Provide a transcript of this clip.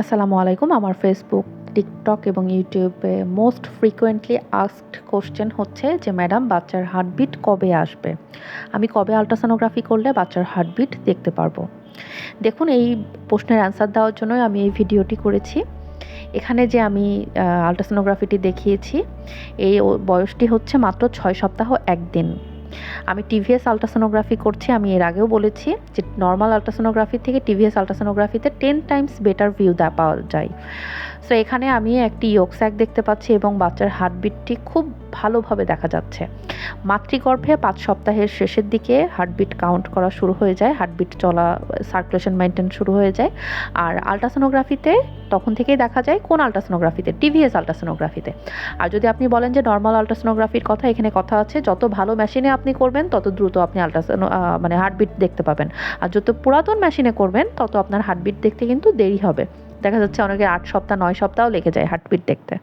আসসালামু আলাইকুম। আমার ফেসবুক টিকটক এবং ইউটিউবে মোস্ট ফ্রিকোয়েন্টলি আস্কড কোশ্চেন হচ্ছে যে ম্যাডাম বাচ্চার হার্টবিট কবে আসবে? আমি কবে আলট্রাসোনোগ্রাফি করলে বাচ্চার হার্টবিট দেখতে পারব? দেখুন, এই প্রশ্নের অ্যান্সার দেওয়ার জন্যই আমি এই ভিডিওটি করেছি। এখানে যে আমি আলট্রাসোনোগ্রাফিটি দেখিয়েছি, এই বয়সটি হচ্ছে মাত্র ছয় সপ্তাহ একদিন। আমি টিভিএস আলট্রাসোনোগ্রাফি করছি, আমি এর আগেও বলেছি যে নর্মাল আলট্রাসোনোগ্রাফি থেকে টিভিএস আলট্রাসোনোগ্রাফিতে টেন টাইমস বেটার ভিউ দেওয়া পাওয়া যায়। সো এখানে আমি একটি ইয়োগস্যাক দেখতে পাচ্ছি এবং বাচ্চার হার্টবিটটি খুব ভালোভাবে দেখা যাচ্ছে। মাতৃগর্ভে পাঁচ সপ্তাহের শেষের দিকে হার্টবিট কাউন্ট করা শুরু হয়ে যায় হার্টবিট চলা সার্কুলেশন মেনটেন শুরু হয়ে যায়। আর আলট্রাসোনোগ্রাফিতে তখন থেকেই দেখা যায় কোন আলট্রাসোনোগ্রাফিতে টিভিএস আলট্রাসোনোগ্রাফিতে আর যদি আপনি বলেন যে নর্মাল আলট্রাসোনোগ্রাফির কথা, এখানে কথা আছে, যত ভালো মেশিনে আপনি করবেন, তত দ্রুত আপনি আলট্রাসোনো মানে হার্টবিট দেখতে পাবেন। আর যত পুরাতন মেশিনে করবেন, তত আপনার হার্টবিট দেখতে কিন্তু দেরি হবে। দেখা যাচ্ছে অনেকে আট সপ্তাহ নয় সপ্তাহ লেগে যায় হার্টবিট দেখতে।